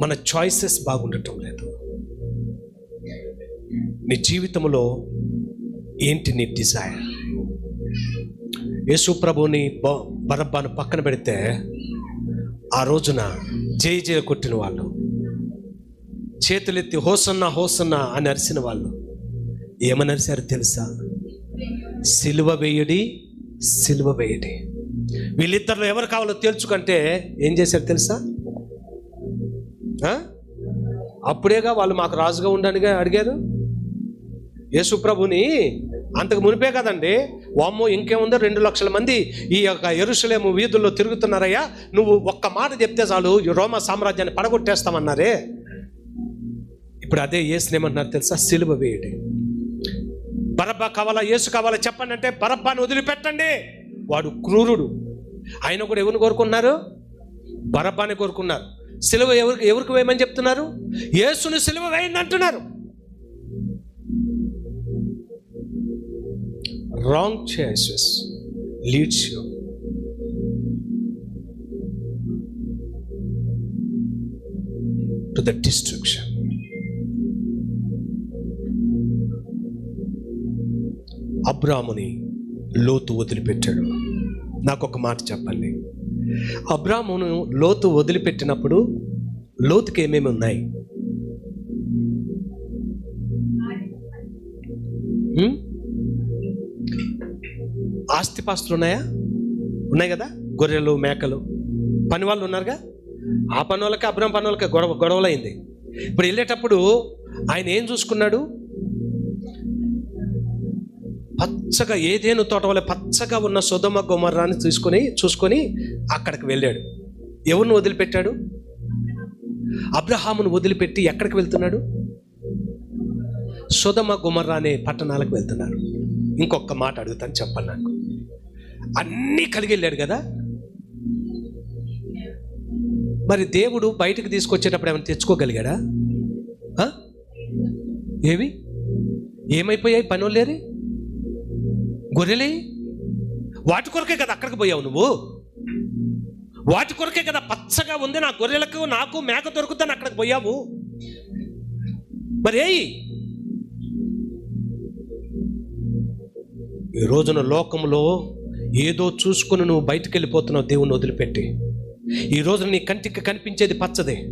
మన చాయిసెస్ బాగుండటం లేదు. నీ జీవితంలో ఏంటి నీ డిజైర్ యేసు ప్రభుని బరబ్బాను పక్కన పెడితే ఆ రోజున జై జయ కొట్టిన వాళ్ళు చేతులెత్తి హోసన్నా హోసన్నా అని అరిసిన వాళ్ళు ఏమని అరిశారు తెలుసా? సిలువ వేయడి సిలువ వేయడి. వీళ్ళిద్దరిలో ఎవరు కావాలో తేల్చుకుంటే ఏం చేశారు తెలుసా? అప్పుడేగా వాళ్ళు మాకు రాజుగా ఉండనిగా అడిగారు? యేసుప్రభుని అంతకు మునిపే కదండి. వామ్మో ఇంకేముందో? రెండు లక్షల మంది ఈ యొక్క ఎరుసలేము వీధుల్లో తిరుగుతున్నారయ్యా. నువ్వు ఒక్క మాట చెప్తే చాలు ఈ సామ్రాజ్యాన్ని పడగొట్టేస్తామన్నారే. ఇప్పుడు అదే ఏసునేమంటున్నారు తెలుసా? సిలువ వేయడి. బరబ్బా కావాలా ఏసు కావాలా చెప్పండి అంటే బరబ్బాని వదిలిపెట్టండి. వాడు క్రూరుడు. ఆయన కూడా ఎవరిని కోరుకున్నారు? బరబ్బాని కోరుకున్నారు. సిలువ ఎవరికి ఎవరికి వేయమని చెప్తున్నారు? యేసుని సిలువ వేయండి అంటున్నారు. Wrong choices leads you to the destruction అబ్రాముని లోతు వదిలిపెట్టాడు. నాకు ఒక మాట చెప్పండి. అబ్రామును లోతు వదిలిపెట్టినప్పుడు లోతుకి ఏమేమి ఉన్నాయి? ఆస్తిపాస్తులు ఉన్నాయా? ఉన్నాయి కదా? గొర్రెలు మేకలు. పని వాళ్ళు ఉన్నారుగా? ఆ పని వాళ్ళకి అబ్రాం పని వాళ్ళకి గొడవ గొడవలైంది. ఇప్పుడు వెళ్ళేటప్పుడు ఆయన ఏం చూసుకున్నాడు? పచ్చగా ఏదేను తోట వల్ల పచ్చగా ఉన్న సుధమ గుమర్రాన్ని తీసుకొని చూసుకొని అక్కడికి వెళ్ళాడు. ఎవరిని వదిలిపెట్టాడు? అబ్రహామును వదిలిపెట్టి ఎక్కడికి వెళ్తున్నాడు? సుధమ గుమర్రా అనే పట్టణాలకు వెళ్తున్నాడు. ఇంకొక మాట అడుగుతాను చెప్పండి నాకు. అన్నీ కలిగి వెళ్ళాడు కదా? మరి దేవుడు బయటకు తీసుకొచ్చేటప్పుడు ఏమైనా తెచ్చుకోగలిగాడా? ఏవి? ఏమైపోయాయి పనులేరి గొర్రెలే? వాటి కొరకే కదా అక్కడికి పోయావు నువ్వు? వాటి కొరకే కదా పచ్చగా ఉంది నా గొర్రెలకు నాకు మేక దొరుకుతాను అక్కడికి పోయావు? మరి ఏయి ఈ రోజున లోకంలో ఏదో చూసుకుని నువ్వు బయటికి వెళ్ళిపోతున్నావు దేవుణ్ణి వదిలిపెట్టి. ఈ రోజున నీ కంటికి కనిపించేది పచ్చదే.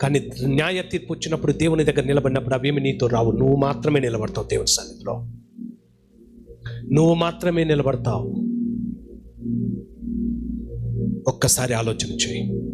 కానీ న్యాయ తీర్పు వచ్చినప్పుడు దేవుని దగ్గర నిలబడినప్పుడు అవేమి నీతో రావు. నువ్వు మాత్రమే నిలబడతావు దేవుని సన్నిధిలో. నువ్వు మాత్రమే నిలబడతావు. ఒక్కసారి ఆలోచన చేయి.